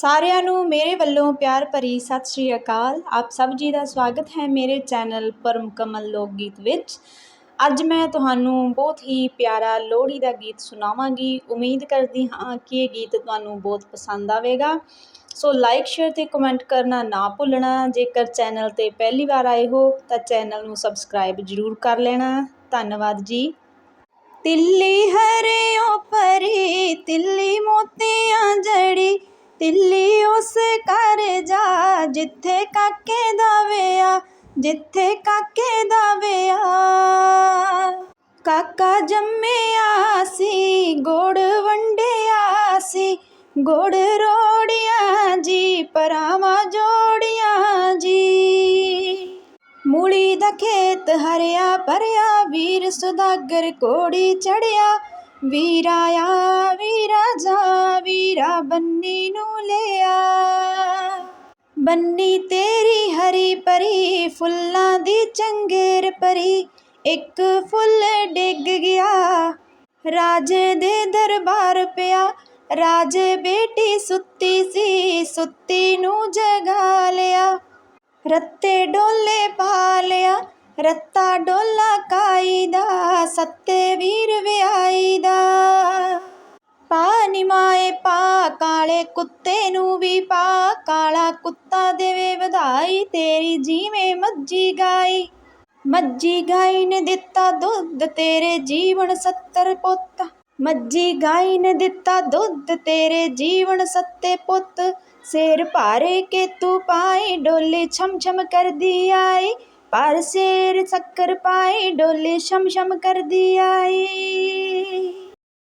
ਸਾਰਿਆਂ ਨੂੰ ਮੇਰੇ ਵੱਲੋਂ ਪਿਆਰ ਭਰੀ ਸਤਿ ਸ਼੍ਰੀ ਅਕਾਲ। ਆਪ ਸਭ ਜੀ ਦਾ ਸਵਾਗਤ ਹੈ ਮੇਰੇ ਚੈਨਲ ਪਰਮਕਮਲ ਲੋਕ ਗੀਤ ਵਿੱਚ। ਅੱਜ ਮੈਂ ਤੁਹਾਨੂੰ ਬਹੁਤ ਹੀ ਪਿਆਰਾ, ਲੋਹੜੀ ਦਾ ਗੀਤ ਸੁਣਾਵਾਂਗੀ। ਉਮੀਦ ਕਰਦੀ ਹਾਂ ਕਿ ਇਹ ਗੀਤ ਤੁਹਾਨੂੰ ਬਹੁਤ ਪਸੰਦ ਆਵੇਗਾ। ਸੋ ਲਾਈਕ ਸ਼ੇਅਰ ਤੇ ਕਮੈਂਟ ਕਰਨਾ ਨਾ ਭੁੱਲਣਾ। ਜੇਕਰ ਚੈਨਲ ਤੇ ਪਹਿਲੀ ਵਾਰ ਆਏ ਹੋ, ਤਾਂ ਚੈਨਲ ਨੂੰ ਸਬਸਕ੍ਰਾਈਬ ਜ਼ਰੂਰ ਕਰ ਲੈਣਾ। ਧੰਨਵਾਦ ਜੀ। ਤਿੱਲੀ ਹਰਿਓ ਤਿੱਲੀ ਉਸ ਘਰ ਜਾ, ਜਿੱਥੇ ਕਾਕੇ ਦਾ ਵਿਆ ਜਿੱਥੇ ਕਾਕੇ ਦਾ ਵਿਆ ਕਾਕਾ ਜੰਮਿਆ ਸੀ, ਗੋੜ ਵੰਡਿਆ ਸੀ, ਗੋੜ ਰੋੜੀਆਂ ਜੀ, ਪਰਾਵਾਂ ਜੋੜੀਆਂ ਜੀ। ਮੂਲੀ ਦਾ ਖੇਤ ਹਰਿਆ ਭਰਿਆ, ਵੀਰ ਸੁਦਾਗਰ ਕੋੜੀ ਚੜਿਆ ਵੀਰਾ ਆ, ਵੀਰਾ ਜਾ ਬੰਨੀ ਨੂੰ ਲਿਆ। ਬੰਨੀ ਤੇਰੀ ਹਰੀ ਪਰੀ ਫੁੱਲਾਂ ਦੀ ਚੰਗੇਰ ਪਰੀ ਇੱਕ ਫੁੱਲ ਡਿੱਗ ਗਿਆ, ਰਾਜੇ ਦੇ ਦਰਬਾਰ ਪਿਆ। ਰਾਜੇ ਬੇਟੀ ਸੁੱਤੀ ਸੀ, ਸੁੱਤੀ ਨੂੰ ਜਗਾ ਲਿਆ। ਰੱਤੇ ਡੋਲੇ ਪਾ ਲਿਆ, ਰੱਤਾ ਡੋਲਾ ਕਾਈ ਦਾ ਸੱਤੇ ਵੀਰ ਵਿਆਈ ਦਾ ਨਿਮਾਏ ਪਾ, ਕਾਲੇ ਕੁੱਤੇ ਨੂੰ ਵੀ ਪਾ। ਕਾਲਾ ਕੁੱਤਾ ਦੇਵੇ ਵਧਾਈ, ਤੇਰੀ ਜੀਵੇਂ ਮੱਜੀ ਗਾਈ। ਮੱਜੀ ਗਾਈ ਨੇ ਦਿੱਤਾ ਦੁੱਧ, ਤੇਰੇ ਜੀਵਨ ਸੱਤਰ ਪੁੱਤ। ਮੱਜੀ ਗਾਈ ਨੇ ਦਿੱਤਾ ਦੁੱਧ, ਤੇਰੇ ਜੀਵਨ ਸੱਤੇ ਪੁੱਤ। ਸਿਰ ਭਾਰੇ ਕੇ ਤੂੰ ਪਾਈ ਡੋਲੀ ਛਮ ਛਮ ਕਰਦੀ ਆਈ। ਪਰ ਸਿਰ ਸ਼ੱਕਰ ਪਾਈ ਡੋਲੀ ਛਮ ਛਮ ਕਰਦੀ ਆਈ।